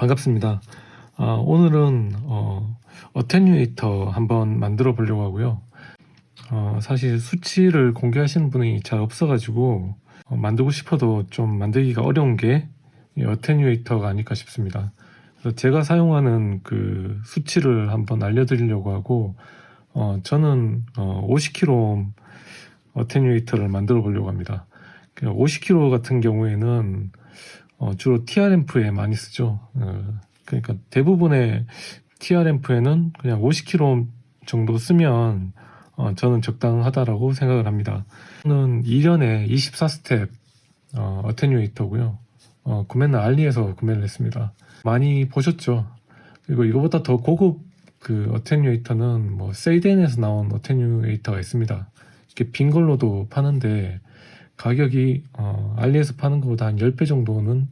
반갑습니다. 아, 오늘은 어, 어테뉴에이터 한번 만들어 보려고 하고요. 어, 사실 수치를 공개하시는 분이 잘 없어가지고 어, 만들고 싶어도 좀 만들기가 어려운 게이 어테뉴에이터가 아닐까 싶습니다. 그래서 제가 사용하는 그 수치를 한번 알려드리려고 하고 어, 저는 어, 50kΩ 어테뉴에이터를 만들어 보려고 합니다. 50kg 같은 경우에는 어, 주로 TRM프에 많이 쓰죠. 어, 그러니까 대부분의 TRM프에는 그냥 50kg 정도 쓰면 어, 저는 적당하다라고 생각을 합니다. 저는 1년에 24스텝 어, 어테뉴에이터고요. 어, 구매는 알리에서 구매를 했습니다. 많이 보셨죠? 그리고 이거보다 더 고급 그 어테뉴에이터는 뭐 세이덴에서 나온 어테뉴에이터가 있습니다. 이렇게 빈 걸로도 파는데 가격이 어, 알리에서 파는 것보다 한 10배 정도는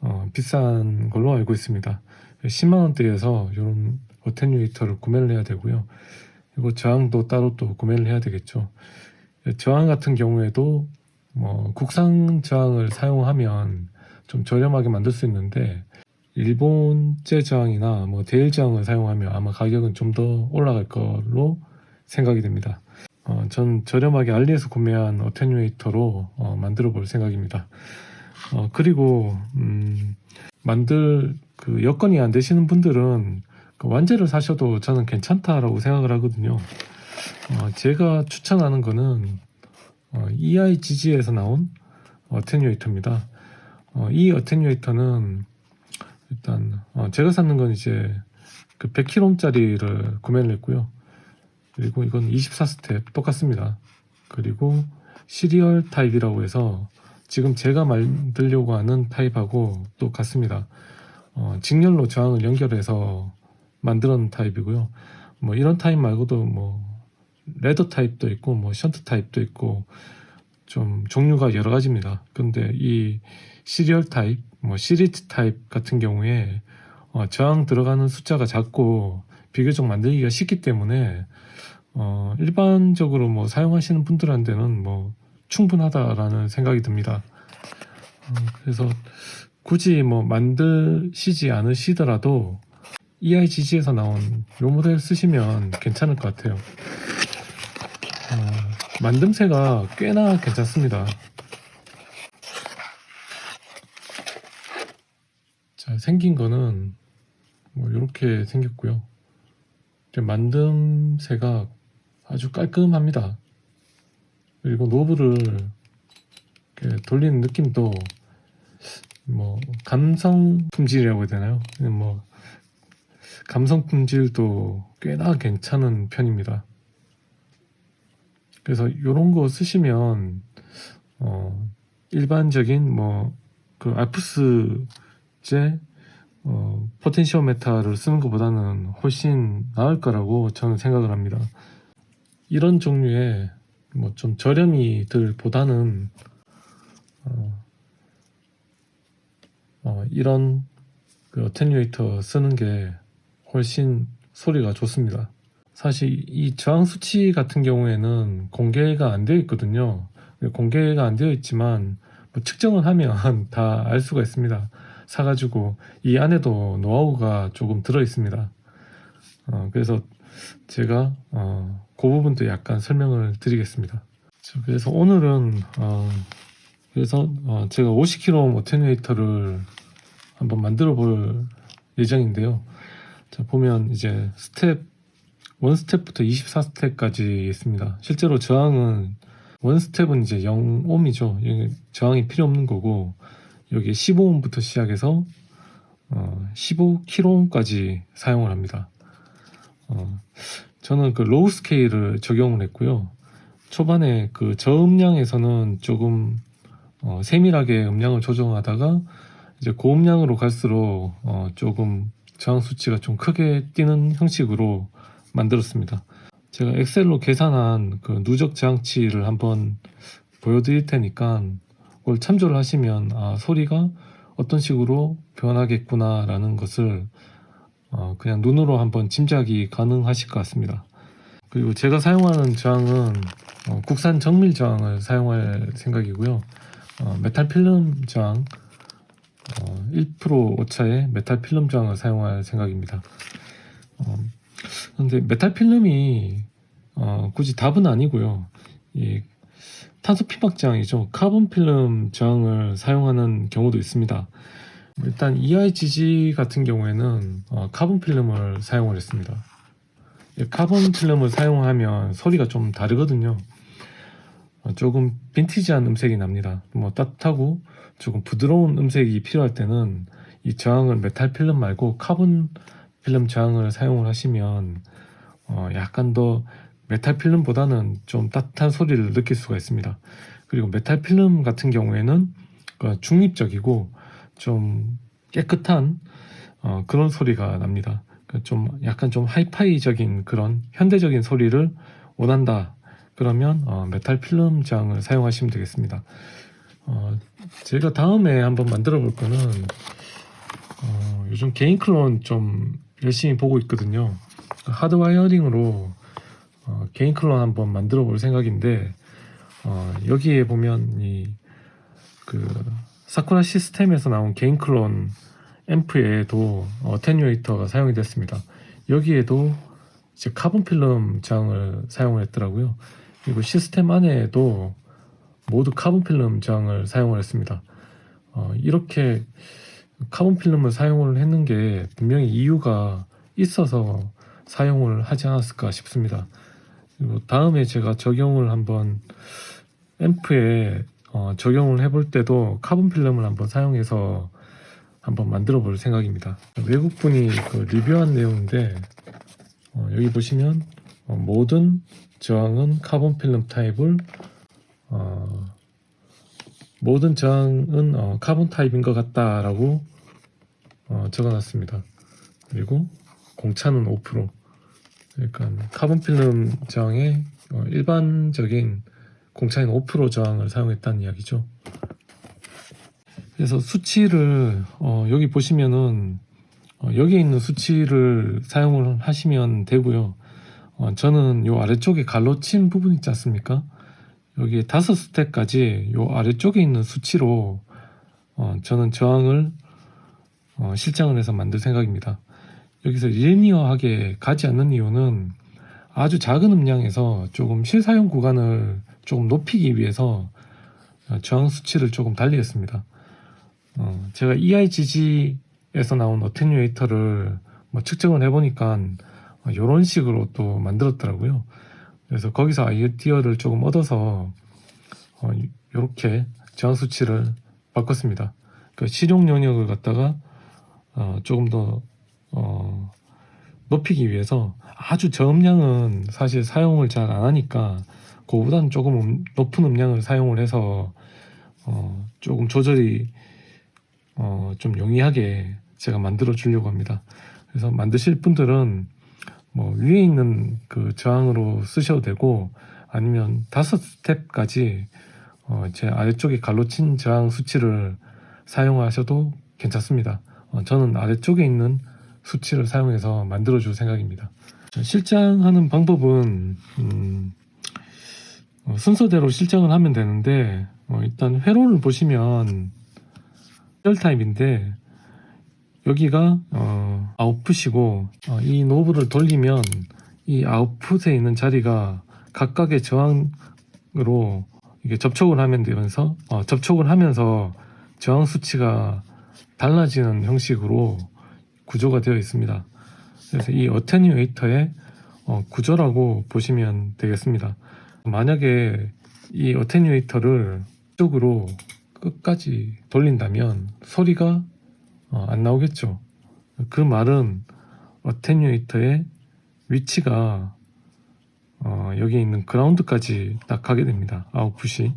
어, 비싼 걸로 알고 있습니다. 10만 원대에서 이런 어테뉴에이터를 구매를 해야 되고요. 그리고 저항도 따로 또 구매를 해야 되겠죠. 저항 같은 경우에도 뭐 국산 저항을 사용하면 좀 저렴하게 만들 수 있는데 일본제 저항이나 뭐 데일 저항을 사용하면 아마 가격은 좀 더 올라갈 걸로 생각이 됩니다. 어, 전 저렴하게 알리에서 구매한 어테뉴에이터로 어, 만들어 볼 생각입니다. 어, 그리고 음, 만들 그 여건이 안 되시는 분들은 그 완제를 사셔도 저는 괜찮다라고 생각을 하거든요. 어, 제가 추천하는 거는 어, EIGG에서 나온 어테뉴에이터입니다. 어, 이 어테뉴에이터는 일단 어, 제가 샀는 건 이제 그 100kg짜리를 구매를 했고요. 그리고 이건 24스텝 똑같습니다. 그리고 시리얼 타입이라고 해서 지금 제가 만들려고 하는 타입하고 똑같습니다. 어, 직렬로 저항을 연결해서 만드는 타입이고요. 뭐 이런 타입 말고도 뭐 레더 타입도 있고 뭐 션트 타입도 있고 좀 종류가 여러 가지입니다. 근데 이 시리얼 타입, 뭐 시리즈 타입 같은 경우에 어, 저항 들어가는 숫자가 작고 비교적 만들기가 쉽기 때문에 어, 일반적으로 뭐 사용하시는 분들한테는 뭐 충분하다라는 생각이 듭니다. 어, 그래서 굳이 뭐 만드시지 않으시더라도 EIGG에서 나온 요 모델 쓰시면 괜찮을 것 같아요. 어, 만듦새가 꽤나 괜찮습니다. 자, 생긴 거는 뭐 이렇게 생겼고요. 만듦새가 아주 깔끔합니다. 그리고 노브를 돌리는 느낌도 뭐 감성 품질이라고 해야 되나요? 뭐 감성 품질도 꽤나 괜찮은 편입니다. 그래서 이런 거 쓰시면 어 일반적인 뭐 그 알프스제 어 포텐시오메타를 쓰는 것보다는 훨씬 나을 거라고 저는 생각을 합니다. 이런 종류의 뭐 좀 저렴이들보다는 어, 어, 이런 그 어테뉴에이터 쓰는 게 훨씬 소리가 좋습니다. 사실 이 저항 수치 같은 경우에는 공개가 안 되어 있거든요. 공개가 안 되어 있지만 뭐 측정을 하면 다 알 수가 있습니다. 사가지고 이 안에도 노하우가 조금 들어 있습니다. 어, 그래서 제가 어, 그 부분도 약간 설명을 드리겠습니다. 자, 그래서 오늘은 어, 그래서 어, 제가 50kg 어테뉴에이터를 한번 만들어 볼 예정인데요. 자, 보면 이제 스텝 1스텝부터 24스텝까지 있습니다. 실제로 저항은 1스텝은 이제 0옴이죠. 저항이 필요 없는 거고 여기 15옴부터 시작해서 어, 15kΩ까지 사용을 합니다. 어, 저는 그 로우 스케일을 적용을 했고요. 초반에 그 저음량에서는 조금 어, 세밀하게 음량을 조정하다가 이제 고음량으로 갈수록 어, 조금 저항 수치가 좀 크게 뛰는 형식으로 만들었습니다. 제가 엑셀로 계산한 그 누적 저항치를 한번 보여드릴 테니까 그걸 참조를 하시면 아 소리가 어떤 식으로 변하겠구나라는 것을 어, 그냥 눈으로 한번 짐작이 가능하실 것 같습니다. 그리고 제가 사용하는 저항은 어, 국산 정밀 저항을 사용할 생각이고요. 어, 메탈 필름 저항 어, 1% 오차의 메탈 필름 저항을 사용할 생각입니다. 어, 근데 메탈 필름이 어, 굳이 답은 아니고요. 이 탄소 피막 저항이죠. 카본 필름 저항을 사용하는 경우도 있습니다. 일단 EIGG 같은 경우에는 어, 카본 필름을 사용을 했습니다. 이 카본 필름을 사용하면 소리가 좀 다르거든요. 어, 조금 빈티지한 음색이 납니다. 뭐 따뜻하고 조금 부드러운 음색이 필요할 때는 이 저항을 메탈 필름 말고 카본 필름 저항을 사용을 하시면 어, 약간 더 메탈 필름보다는 좀 따뜻한 소리를 느낄 수가 있습니다. 그리고 메탈 필름 같은 경우에는 그 중립적이고 좀 깨끗한 어, 그런 소리가 납니다. 그좀 약간 좀 하이파이적인 그런 현대적인 소리를 원한다. 그러면 어, 메탈 필름 저항을 사용하시면 되겠습니다. 어, 제가 다음에 한번 만들어 볼 거는 어, 요즘 개인 클론 좀 열심히 보고 있거든요. 하드와이어링으로 어, 개인 클론 한번 만들어 볼 생각인데 어, 여기에 보면 이그 사쿠라 시스템에서 나온 개인 클론 앰프에도 어테뉴에이터가 사용이 됐습니다. 여기에도 이제 카본 필름 저항을 사용을 했더라고요. 그리고 시스템 안에도 모두 카본 필름 저항을 사용을 했습니다. 어, 이렇게 카본 필름을 사용을 했는 게 분명히 이유가 있어서 사용을 하지 않았을까 싶습니다. 다음에 제가 적용을 한번 앰프에 어, 적용을 해볼 때도 카본 필름을 한번 사용해서 한번 만들어 볼 생각입니다. 외국 분이 그 리뷰한 내용인데 어, 여기 보시면 어, 모든 저항은 카본 필름 타입을 어, 모든 저항은 어, 카본 타입인 것 같다라고 어, 적어놨습니다. 그리고 공차는 5%. 그러니까 카본 필름 저항의 어, 일반적인 공차인 5% 저항을 사용했다는 이야기죠. 그래서 수치를 어, 여기 보시면은 어, 여기에 있는 수치를 사용을 하시면 되고요. 어, 저는 요 아래쪽에 갈로친 부분 있지 않습니까? 여기에 다섯 스텝까지 요 아래쪽에 있는 수치로 어, 저는 저항을 어, 실장을 해서 만들 생각입니다. 여기서 리니어하게 가지 않는 이유는 아주 작은 음량에서 조금 실사용 구간을 조금 높이기 위해서 어, 저항 수치를 조금 달리했습니다. 어, 제가 EIGG에서 나온 어테뉴에이터를 뭐 측정을 해보니까 어, 이런 식으로 또 만들었더라고요. 그래서 거기서 아이디어를 조금 얻어서 어, 이렇게 저항 수치를 바꿨습니다. 그 실용 영역을 갖다가 어, 조금 더 어, 높이기 위해서 아주 저음량은 사실 사용을 잘 안 하니까 그보다는 조금 음- 높은 음량을 사용을 해서 어, 조금 조절이 어, 좀 용이하게 제가 만들어 주려고 합니다. 그래서 만드실 분들은 뭐 위에 있는 그 저항으로 쓰셔도 되고 아니면 다섯 스텝까지 어, 제 아래쪽에 갈로친 저항 수치를 사용하셔도 괜찮습니다. 어, 저는 아래쪽에 있는 수치를 사용해서 만들어 줄 생각입니다. 실장하는 방법은 음, 어, 순서대로 실장을 하면 되는데 어, 일단 회로를 보시면 열 타입인데 여기가 어, 아웃풋이고 어, 이 노브를 돌리면 이 아웃풋에 있는 자리가 각각의 저항으로 이게 접촉을 하면 되면서 어, 접촉을 하면서 저항 수치가 달라지는 형식으로 구조가 되어 있습니다. 그래서 이 어테뉴에이터의 어, 구조라고 보시면 되겠습니다. 만약에 이 어테뉴에이터를 쪽으로 끝까지 돌린다면 소리가 어, 안 나오겠죠. 그 말은 어테뉴에이터의 위치가 어, 여기 있는 그라운드까지 딱 가게 됩니다. 아웃풋이.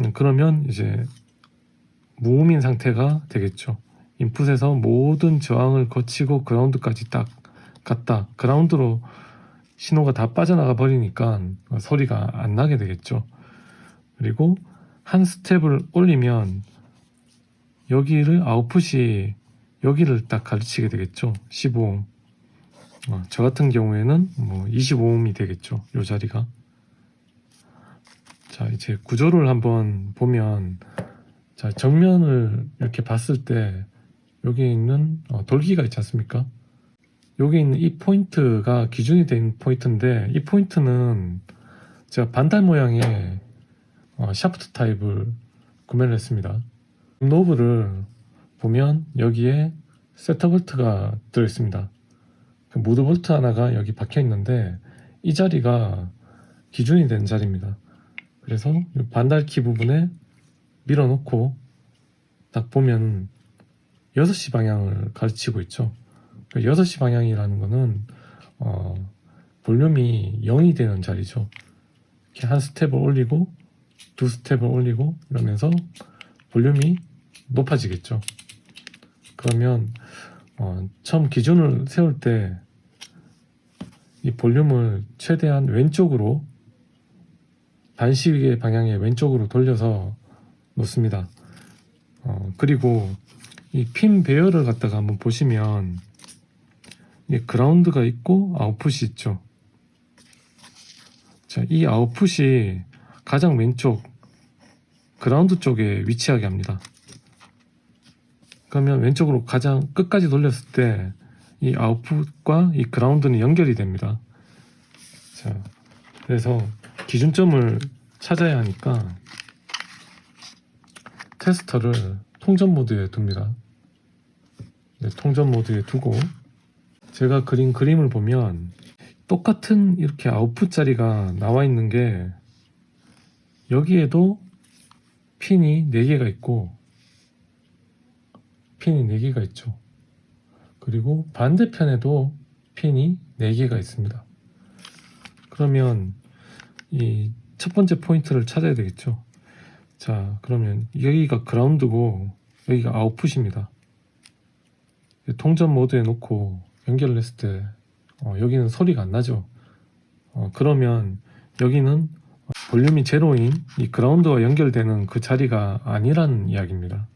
음, 그러면 이제 무음인 상태가 되겠죠. 인풋에서 모든 저항을 거치고 그라운드까지 딱 갔다. 그라운드로 신호가 다 빠져나가 버리니까 소리가 안 나게 되겠죠. 그리고 한 스텝을 올리면 여기를 아웃풋이 여기를 딱 가르치게 되겠죠. 15옴. 어, 저 같은 경우에는 뭐 25옴이 되겠죠. 이 자리가. 자, 이제 구조를 한번 보면 자, 정면을 이렇게 봤을 때 여기 있는 어, 돌기가 있지 않습니까? 여기 있는 이 포인트가 기준이 된 포인트인데 이 포인트는 제가 반달 모양의 어, 샤프트 타입을 구매를 했습니다. 노브를 보면 여기에 세터 볼트가 들어있습니다. 그 무드 볼트 하나가 여기 박혀 있는데 이 자리가 기준이 된 자리입니다. 그래서 이 반달키 부분에 밀어놓고 딱 보면 6시 방향을 가르치고 있죠. 그 6시 방향이라는 거는 어, 볼륨이 0이 되는 자리죠. 이렇게 한 스텝을 올리고 두 스텝을 올리고 이러면서 볼륨이 높아지겠죠. 그러면 어, 처음 기준을 세울 때 이 볼륨을 최대한 왼쪽으로 반시계 방향의 왼쪽으로 돌려서 놓습니다. 어, 그리고 이 핀 배열을 갖다가 한번 보시면 이 그라운드가 있고 아웃풋이 있죠. 자, 이 아웃풋이 가장 왼쪽 그라운드 쪽에 위치하게 합니다. 그러면 왼쪽으로 가장 끝까지 돌렸을 때 이 아웃풋과 이 그라운드는 연결이 됩니다. 자, 그래서 기준점을 찾아야 하니까 테스터를 통전 모드에 둡니다. 네, 통전 모드에 두고 제가 그린 그림을 보면 똑같은 이렇게 아웃풋 자리가 나와 있는 게 여기에도 핀이 4개가 있고 핀이 4개가 있죠. 그리고 반대편에도 핀이 4개가 있습니다. 그러면 이 첫 번째 포인트를 찾아야 되겠죠. 자, 그러면 여기가 그라운드고 여기가 아웃풋입니다. 통전 모드에 놓고 연결을 했을 때 어, 여기는 소리가 안 나죠. 어, 그러면 여기는 볼륨이 제로인 이 그라운드와 연결되는 그 자리가 아니라는 이야기입니다.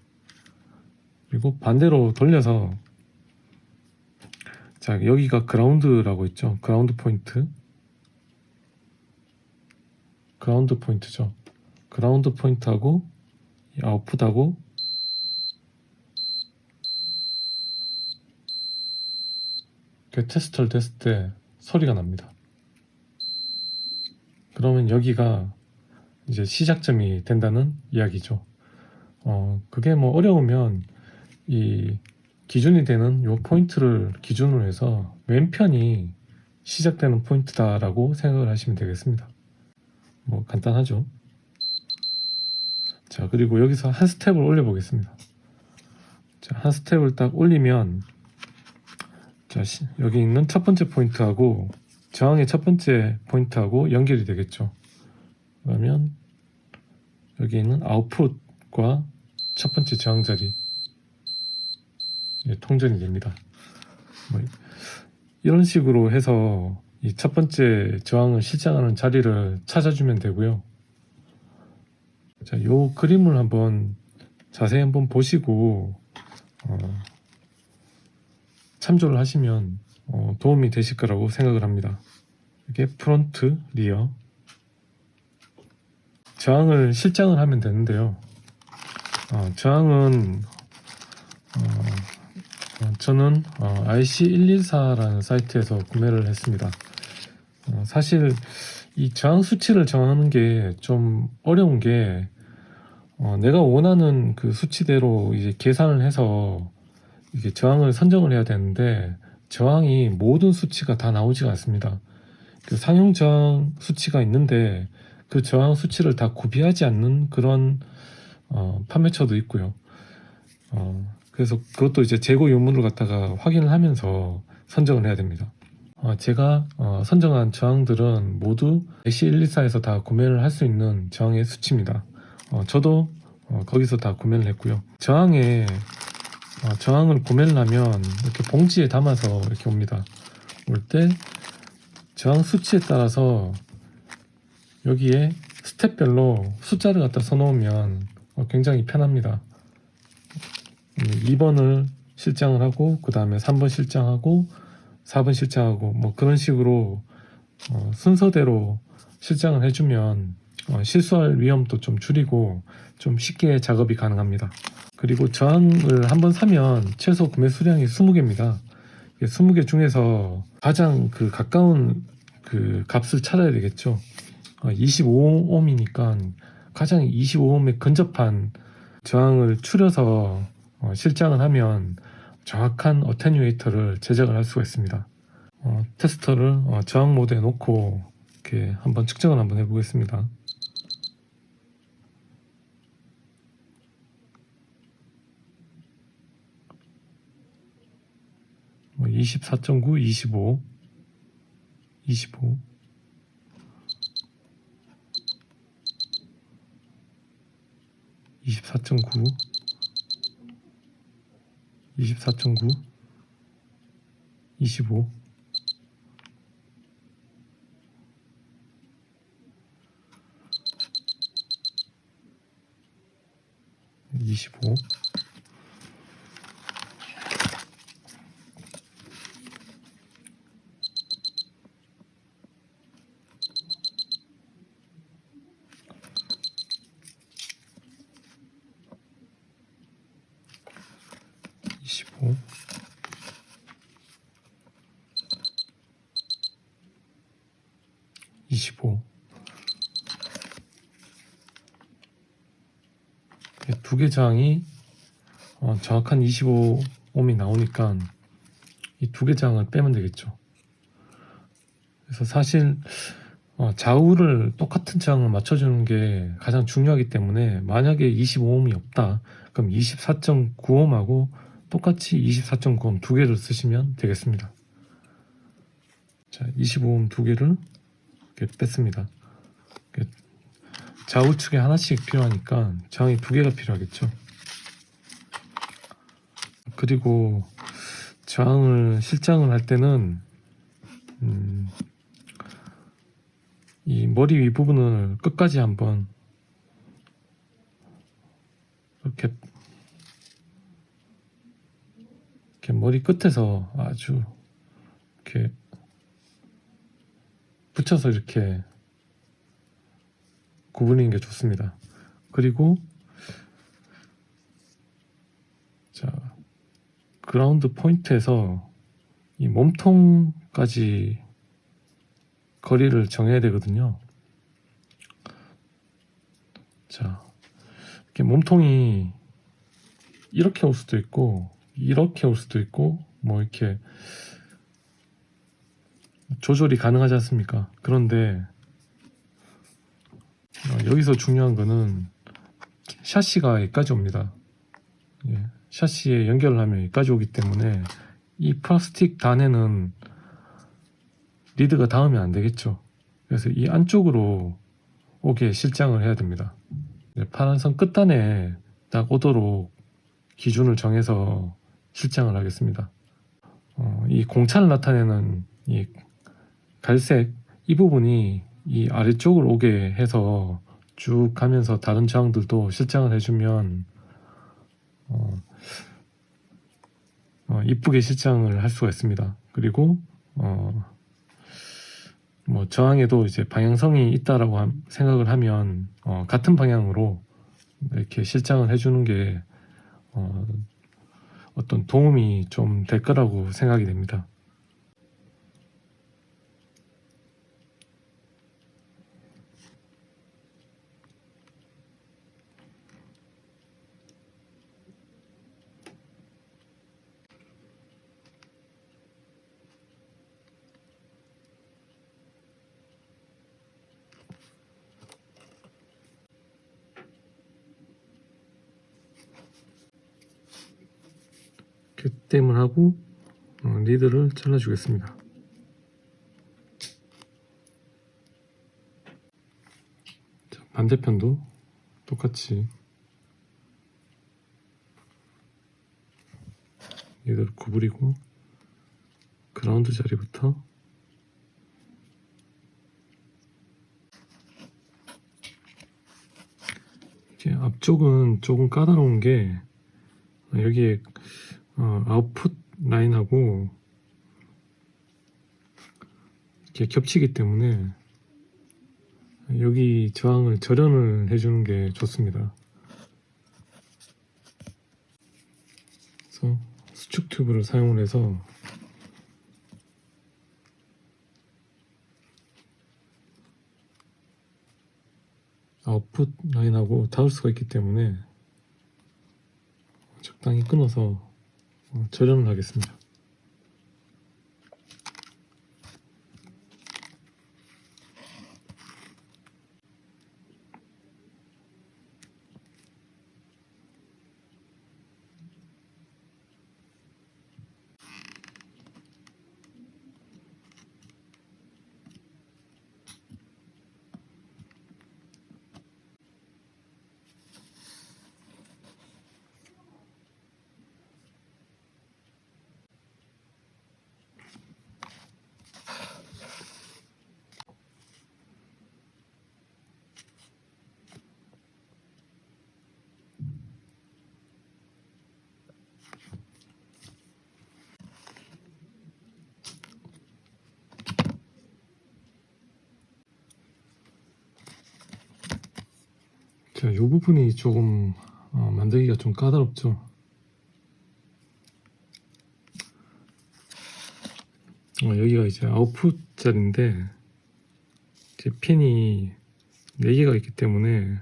그리고 반대로 돌려서 자 여기가 그라운드라고 있죠. 그라운드 포인트 그라운드 포인트죠. 그라운드 포인트하고 이 아웃풋하고 그 테스트를 됐을 때 소리가 납니다. 그러면 여기가 이제 시작점이 된다는 이야기죠. 어, 그게 뭐 어려우면 이 기준이 되는 요 포인트를 기준으로 해서 왼편이 시작되는 포인트다라고 생각을 하시면 되겠습니다. 뭐 간단하죠. 자, 그리고 여기서 한 스텝을 올려 보겠습니다. 자, 한 스텝을 딱 올리면 자, 시- 여기 있는 첫 번째 포인트하고 저항의 첫 번째 포인트하고 연결이 되겠죠. 그러면 여기 있는 아웃풋과 첫 번째 저항 자리 예, 통전이 됩니다. 뭐 이런 식으로 해서 이 첫 번째 저항을 실장하는 자리를 찾아주면 되고요. 자, 요 그림을 한번 자세히 한번 보시고 어, 참조를 하시면 어, 도움이 되실 거라고 생각을 합니다. 이게 프론트, 리어 저항을 실장을 하면 되는데요. 어, 저항은 어, 어, 저는 어, IC114라는 사이트에서 구매를 했습니다. 어, 사실 이 저항 수치를 정하는 게 좀 어려운 게 어, 내가 원하는 그 수치대로 이제 계산을 해서 이게 저항을 선정을 해야 되는데 저항이 모든 수치가 다 나오지가 않습니다. 그 상용 저항 수치가 있는데 그 저항 수치를 다 구비하지 않는 그런 어, 판매처도 있고요. 어, 그래서 그것도 이제 재고 유무를 갖다가 확인을 하면서 선정을 해야 됩니다. 어, 제가 어, 선정한 저항들은 모두 AC124에서 다 구매를 할 수 있는 저항의 수치입니다. 어, 저도 어, 거기서 다 구매를 했고요. 저항에 어, 저항을 하면 이렇게 봉지에 담아서 이렇게 옵니다. 올 때 저항 수치에 따라서 여기에 스텝별로 숫자를 갖다 써놓으면 어, 굉장히 편합니다. 2번을 실장을 하고 그 다음에 3번 실장하고 4번 실장하고 뭐 그런 식으로 어, 순서대로 실장을 해주면 어, 실수할 위험도 좀 줄이고 좀 쉽게 작업이 가능합니다. 그리고 저항을 한번 사면 최소 구매 수량이 20개입니다. 20개 중에서 가장 그 가까운 그 값을 찾아야 되겠죠. 25ohm이니까 가장 25ohm에 근접한 저항을 추려서 어, 실장을 하면 정확한 어테뉴에이터를 제작을 할 수가 있습니다. 어, 테스터를 어, 저항 모드에 놓고 이렇게 한번 측정을 한번 해보겠습니다. 24.9, 25, 25, 24.9, 24.9, 25, 25, 이십오, 이십오. 두 개 장이 어, 정확한 25옴이 나오니까 이 두 개 장을 빼면 되겠죠. 그래서 사실 어, 좌우를 똑같은 장을 맞춰주는 게 가장 중요하기 때문에 만약에 25옴이 없다, 그럼 24.9옴하고 똑같이 24.9옴 두 개를 쓰시면 되겠습니다. 자, 25옴 두 개를 이렇게 뺐습니다. 좌우측에 하나씩 필요하니까 장이 두 개가 필요하겠죠. 그리고 저항을 실장을 할 때는 음, 이 머리 위 부분을 끝까지 한번 이렇게 이렇게 머리 끝에서 아주 이렇게 붙여서 이렇게 구부리는 게 좋습니다. 그리고 자 그라운드 포인트에서 이 몸통까지 거리를 정해야 되거든요. 자 이렇게 몸통이 이렇게 올 수도 있고 이렇게 올 수도 있고 뭐 이렇게 조절이 가능하지 않습니까? 그런데 어, 여기서 중요한 거는 샤시가 여기까지 옵니다. 예, 샤시에 연결을 하면 여기까지 오기 때문에 이 플라스틱 단에는 리드가 닿으면 안 되겠죠. 그래서 이 안쪽으로 오게 실장을 해야 됩니다. 예, 파란 선 끝단에 딱 오도록 기준을 정해서 실장을 하겠습니다. 어, 이 공차를 나타내는 이 갈색 이 부분이 이 아래쪽으로 오게 해서 쭉 가면서 다른 저항들도 실장을 해주면 어, 어, 이쁘게 실장을 할 수가 있습니다. 그리고 어, 뭐 저항에도 이제 방향성이 있다라고 함- 생각을 하면 어, 같은 방향으로 이렇게 실장을 해주는 게 어, 어떤 도움이 좀 될 거라고 생각이 됩니다. 겟댐을 하고 어, 리드를 잘라주겠습니다. 자, 반대편도 똑같이 리드를 구부리고 그라운드 자리부터 이제 앞쪽은 조금 까다로운 게 여기에 어, 아웃풋 라인하고 이렇게 겹치기 때문에 여기 저항을 절연을 해주는 게 좋습니다. 그래서 수축 튜브를 사용을 해서 아웃풋 라인하고 닿을 수가 있기 때문에 적당히 끊어서 어, 절연을 하겠습니다. 자, 이 부분이 조금 어, 만들기가 좀 까다롭죠. 어, 여기가 이제 아웃풋 자리인데 이제 핀이 4개가 있기 때문에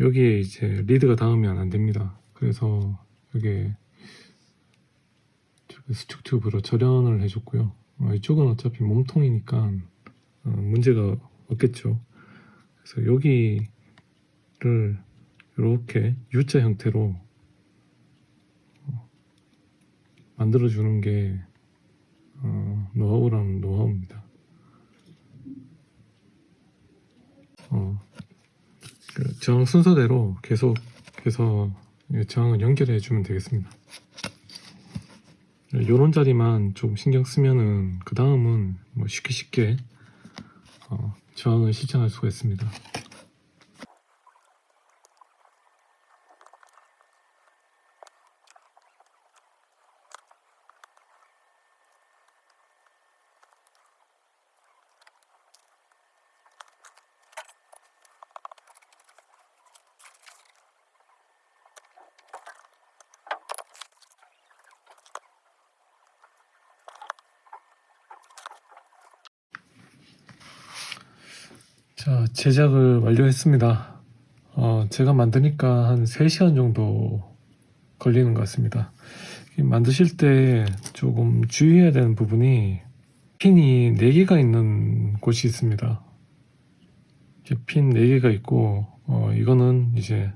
여기에 이제 리드가 닿으면 안 됩니다. 그래서 여기에 수축 튜브로 절연을 해줬고요. 어, 이쪽은 어차피 몸통이니까 어, 문제가 없겠죠. 그래서 여기 를 이렇게 U자 형태로 어, 만들어 주는 게 어, 노하우라는 노하우입니다. 어, 그 저항 순서대로 계속 해서 이 저항을 연결해 주면 되겠습니다. 요런 자리만 좀 신경 쓰면은 그 다음은 뭐 쉽게 쉽게 어, 저항을 실천할 수가 있습니다. 자, 제작을 완료했습니다. 어, 제가 만드니까 한 3시간 정도 걸리는 것 같습니다. 이 만드실 때 조금 주의해야 되는 부분이 핀이 4개가 있는 곳이 있습니다. 핀 4개가 있고, 어, 이거는 이제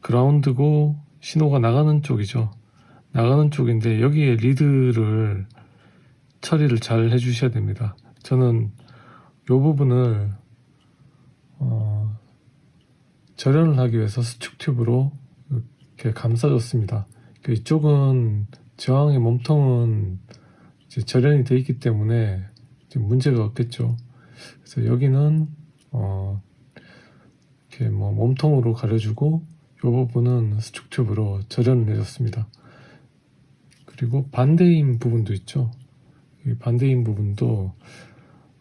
그라운드고 신호가 나가는 쪽이죠. 나가는 쪽인데 여기에 리드를 처리를 잘 해주셔야 됩니다. 저는 이 부분을 어, 절연을 하기 위해서 수축 튜브로 이렇게 감싸줬습니다. 그 이쪽은 저항의 몸통은 절연이 되어 있기 때문에 문제가 없겠죠. 그래서 여기는 어, 이렇게 뭐 몸통으로 가려주고 이 부분은 수축 튜브로 절연을 해줬습니다. 그리고 반대인 부분도 있죠. 이 반대인 부분도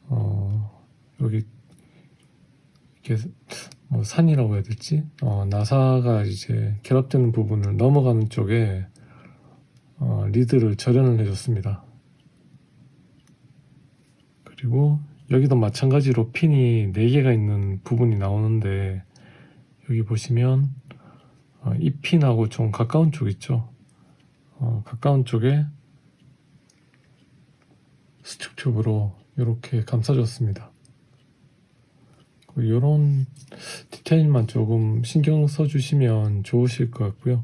어, 여기 이렇게 뭐 산이라고 해야 될지 어, 나사가 이제 결합되는 부분을 넘어가는 쪽에 어, 리드를 절연을 해줬습니다. 그리고 여기도 마찬가지로 핀이 4개가 있는 부분이 나오는데 여기 보시면 어, 이 핀하고 좀 가까운 쪽 있죠. 어, 가까운 쪽에 수축 튜브로 이렇게 감싸줬습니다. 이런 디테일만 조금 신경 써주시면 좋으실 것 같고요.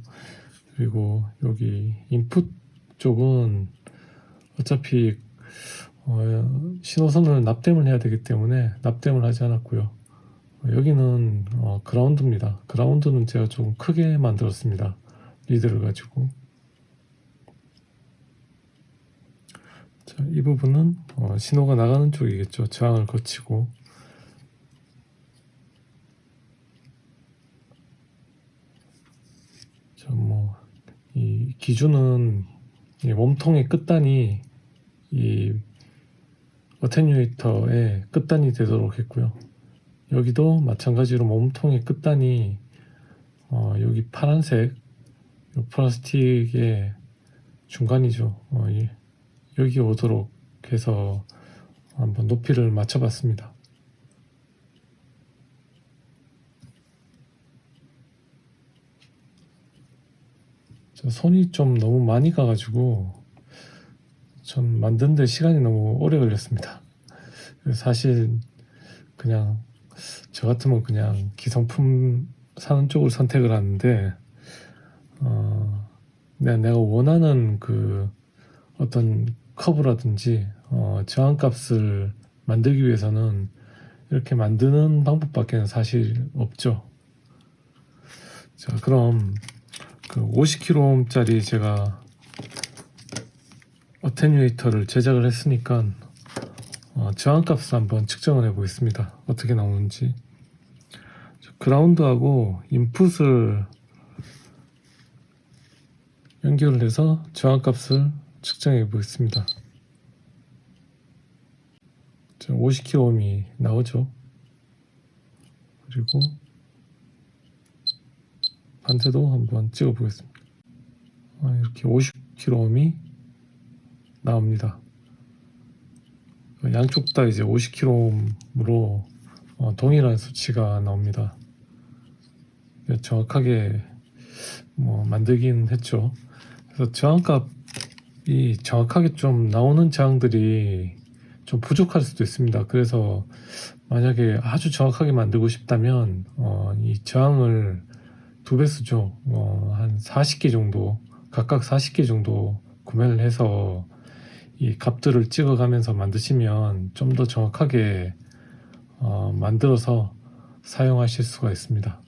그리고 여기 인풋 쪽은 어차피 어, 신호선을 납땜을 해야 되기 때문에 납땜을 하지 않았고요. 어, 여기는 어, 그라운드입니다. 그라운드는 제가 조금 크게 만들었습니다. 리드를 가지고. 자, 이 부분은 어, 신호가 나가는 쪽이겠죠. 저항을 거치고. 뭐, 이 기준은 이 몸통의 끝단이 이 어테뉴에이터의 끝단이 되도록 했고요. 여기도 마찬가지로 몸통의 끝단이 어, 여기 파란색 요 플라스틱의 중간이죠. 어, 이- 여기 오도록 해서 한번 높이를 맞춰봤습니다. 손이 좀 너무 많이 가가지고 전 만드는데 시간이 너무 오래 걸렸습니다. 사실 그냥 저 같으면 그냥 기성품 사는 쪽을 선택을 하는데 어, 내가, 내가 원하는 그 어떤 커브라든지 어, 저항값을 만들기 위해서는 이렇게 만드는 방법밖에는 사실 없죠. 자, 그럼 그 50kg짜리 제가 어테뉴에이터를 제작을 했으니까 어, 저항값을 한번 측정을 해 보겠습니다. 어떻게 나오는지. 자, 그라운드하고 인풋을 연결을 해서 저항값을 측정해 보겠습니다. 자, 50kohm이 나오죠. 그리고 반대도 한번 찍어 보겠습니다. 아, 이렇게 50kohm이 나옵니다. 양쪽 다 이제 50kg으로 동일한 수치가 나옵니다. 정확하게 뭐 만들긴 했죠. 그래서 저항값이 정확하게 좀 나오는 저항들이 좀 부족할 수도 있습니다. 그래서 만약에 아주 정확하게 만들고 싶다면 어, 이 저항을 두배 쓰죠. 어, 한 40개 정도 각각 40개 정도 구매를 해서 이 값들을 찍어가면서 만드시면 좀 더 정확하게 어, 만들어서 사용하실 수가 있습니다.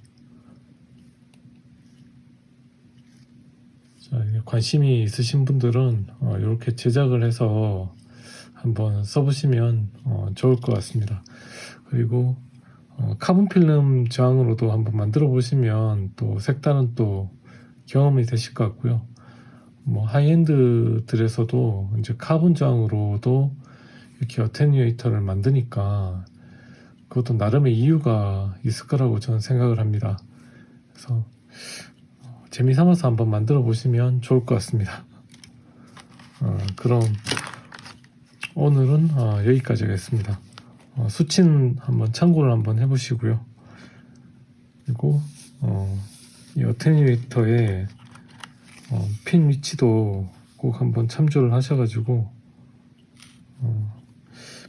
자, 관심이 있으신 분들은 어, 이렇게 제작을 해서 한번 써보시면 어, 좋을 것 같습니다. 그리고 어, 카본 필름 저항으로도 한번 만들어 보시면 또 색다른 또 경험이 되실 것 같고요. 뭐 하이엔드들에서도 이제 카본 저항으로도 이렇게 어테뉴에이터를 만드니까 그것도 나름의 이유가 있을 거라고 저는 생각을 합니다. 그래서 어, 재미 삼아서 한번 만들어 보시면 좋을 것 같습니다. 어, 그럼 오늘은 어, 여기까지 하겠습니다. 어, 수치는 한번 참고를 한번 해보시고요. 그리고 어, 이 어테뉴에이터의 어, 핀 위치도 꼭 한번 참조를 하셔가지고 어,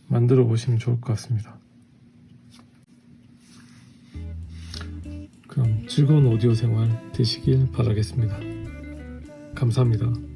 만들어 보시면 좋을 것 같습니다. 그럼 즐거운 오디오 생활 되시길 바라겠습니다. 감사합니다.